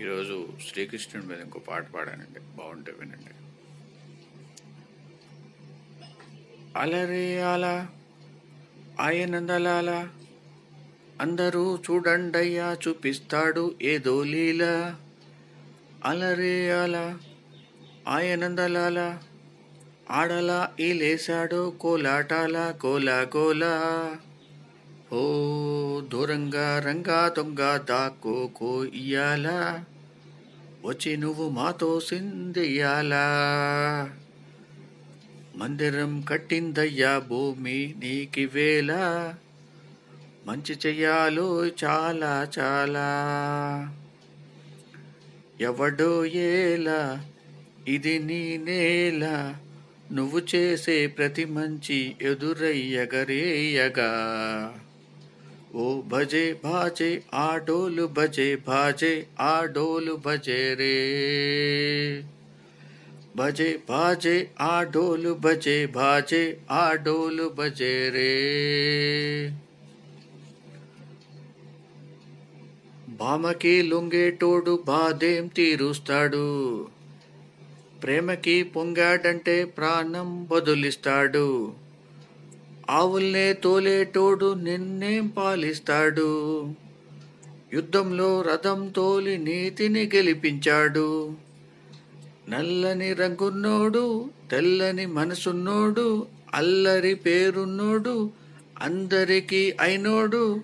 ఈరోజు శ్రీకృష్ణుడి మీద ఇంకో పాట పాడానండి. బాగుంటే వినండి. అలరే అలా ఆయనందలాల అందరూ చూడండయ్యా చూపిస్తాడు ఏదో లీల. అలరే అలా ఆయనందలాల ఆడలా ఈలేశాడు కోలాటాల కోలా కోలా ఓ దూరంగా రంగా దొంగ దాక్కో ఇయ్యాలా. వచ్చి నువ్వు మాతో సిందెయ్యాలా. మందిరం కట్టిందయ్యా భూమి నీకివేళ మంచి చెయ్యాలో చాలా చాలా. ఎవడో ఏలా ఇది నీ నేల. నువ్వు చేసే ప్రతి మంచి ఎదురయ్యగరేయగా. ఓ భజే భాజే ఆడోలు భజే భాజే ఆడోలు భజే రే. భజే భాజే ఆడోలు భజే భాజే ఆడోలు భజే రే. భామకి లొంగేటోడు బాధేం తీరుస్తాడు? ప్రేమకి పొంగాడంటే ప్రాణం బదులిస్తాడు. ఆవుల్నే తోలేటోడు నిన్నేం పాలిస్తాడు? యుద్ధంలో రథం తోలి నీతిని గెలిపించాడు. నల్లని రంగున్నోడు తెల్లని మనసున్నోడు అల్లరి పేరున్నోడు అందరికీ అయినోడు.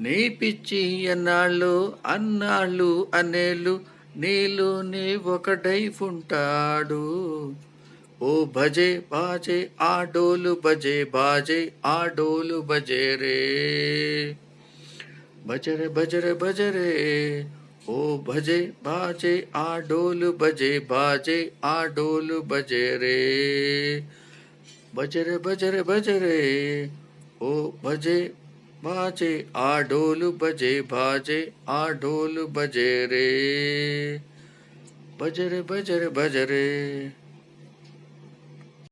నీ పిచ్చి ఎన్నాళ్ళు అన్నాళ్ళు అనేళ్ళు నీలో నీ ఒకడై ఉంటాడు. ఓ భజే బాజే ఆడోలు భజే బాజే ఆడోలు భజే రే భజరే భజరే భజరే ఓ భజే బాజే ఆడోలు భజే బాజే ఆడోలు భజే రే భజరే భజరే భజరే ఓ భజే బాజే ఆడోలు భజే బాజే ఆడోలు భజే రే భజరే భజరే భజరే